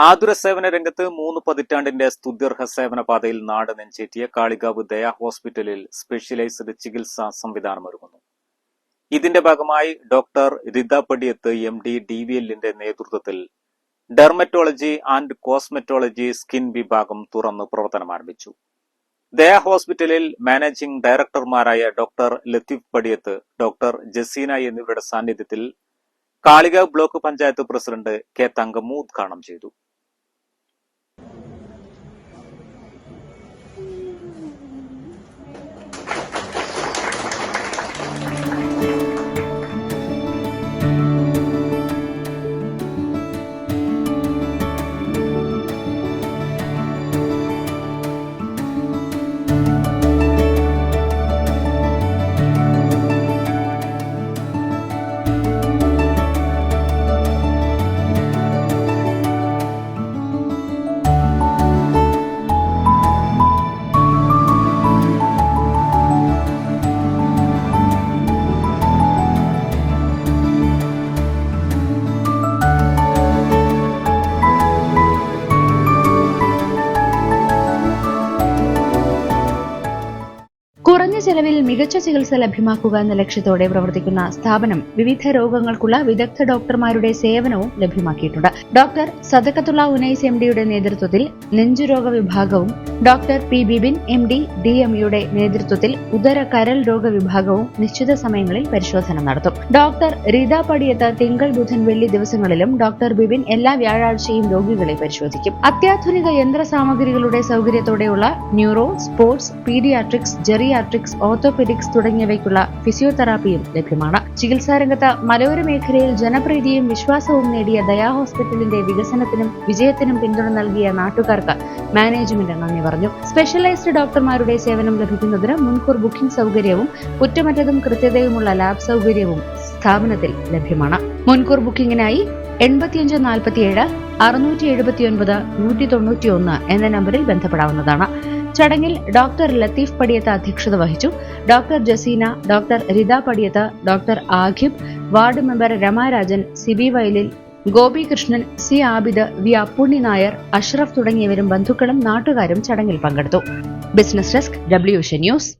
ആതുര സേവന രംഗത്ത് മൂന്ന് പതിറ്റാണ്ടിന്റെ സ്തുത്യർഹ സേവന പാതയിൽ നാട് നെഞ്ചേറ്റിയ കാളികാവ് ദയാ ഹോസ്പിറ്റലിൽ സ്പെഷ്യലൈസ്ഡ് ചികിത്സാ സംവിധാനം ഒരുങ്ങുന്നു. ഇതിന്റെ ഭാഗമായി doctor Rita Padiyath M D D V എല്ലിന്റെ നേതൃത്വത്തിൽ ഡെർമറ്റോളജി ആൻഡ് കോസ്മെറ്റോളജി സ്കിൻ വിഭാഗം തുറന്ന് പ്രവർത്തനം ആരംഭിച്ചു. ദയ ഹോസ്പിറ്റലിൽ മാനേജിംഗ് ഡയറക്ടർമാരായ ഡോക്ടർ ലത്തീഫ് പടിയത്ത് ഡോക്ടർ ജസീന എന്നിവരുടെ സാന്നിധ്യത്തിൽ Kalikavu block panchayat president K Thankammu ഉദ്ഘാടനം ചെയ്തു. കുറഞ്ഞ ചെലവിൽ മികച്ച ചികിത്സ ലഭ്യമാക്കുക എന്ന ലക്ഷ്യത്തോടെ പ്രവർത്തിക്കുന്ന സ്ഥാപനം വിവിധ രോഗങ്ങൾക്കുള്ള വിദഗ്ധ ഡോക്ടർമാരുടെ സേവനവും ലഭ്യമാക്കിയിട്ടുണ്ട്. ഡോക്ടർ സദക്കത്തുള്ള ഉനൈസ് എം ഡിയുടെ നേതൃത്വത്തിൽ നെഞ്ചുരോഗ വിഭാഗവും doctor P Bibin M D D M യുടെ നേതൃത്വത്തിൽ ഉദര കരൽ രോഗ വിഭാഗവും നിശ്ചിത സമയങ്ങളിൽ പരിശോധന നടത്തും. ഡോക്ടർ റീത പടിയത്ത് തിങ്കൾ ബുധൻ വെള്ളി ദിവസങ്ങളിലും ഡോക്ടർ ബിബിൻ എല്ലാ വ്യാഴാഴ്ചയും രോഗികളെ പരിശോധിക്കും. അത്യാധുനിക യന്ത്ര സാമഗ്രികളുടെ സൗകര്യത്തോടെയുള്ള neuro sports paediatrics geriatrics orthopaedics തുടങ്ങിയവയ്ക്കുള്ള ഫിസിയോതെറാപ്പിയും ലഭ്യമാണ്. ചികിത്സാരംഗത്ത് മലയോര മേഖലയിൽ ജനപ്രീതിയും വിശ്വാസവും നേടിയ ദയാ ഹോസ്പിറ്റലിന്റെ വികസനത്തിനും വിജയത്തിനും പിന്തുണ നൽകിയ നാട്ടുകാർക്ക് മാനേജ്മെന്റ് നന്ദി പറഞ്ഞു. സ്പെഷ്യലൈസ്ഡ് ഡോക്ടർമാരുടെ സേവനം ലഭിക്കുന്നതിന് മുൻകൂർ ബുക്കിംഗ് സൗകര്യവും കുറ്റമറ്റതും കൃത്യതയുമുള്ള ലാബ് സൗകര്യവും സ്ഥാപനത്തിൽ ലഭ്യമാണ്. മുൻകൂർ ബുക്കിംഗിനായി എൺപത്തിയഞ്ച് നാൽപ്പത്തിയേഴ് അറുന്നൂറ്റി എഴുപത്തിയൊൻപത് നൂറ്റി തൊണ്ണൂറ്റിയൊന്ന് എന്ന നമ്പറിൽ ബന്ധപ്പെടാവുന്നതാണ്. ചടങ്ങിൽ ഡോക്ടർ ലത്തീഫ് പടിയത്ത് അധ്യക്ഷത വഹിച്ചു. Doctor Jaseena doctor Rita Padiyath doctor Aqib ward member Ramarajan Siby Vayalil Gopi Krishnan C Abid V Appunni Nair Ashraf തുടങ്ങിയവരും ബന്ധുക്കളും നാട്ടുകാരും ചടങ്ങിൽ പങ്കെടുത്തു. Business desk W news.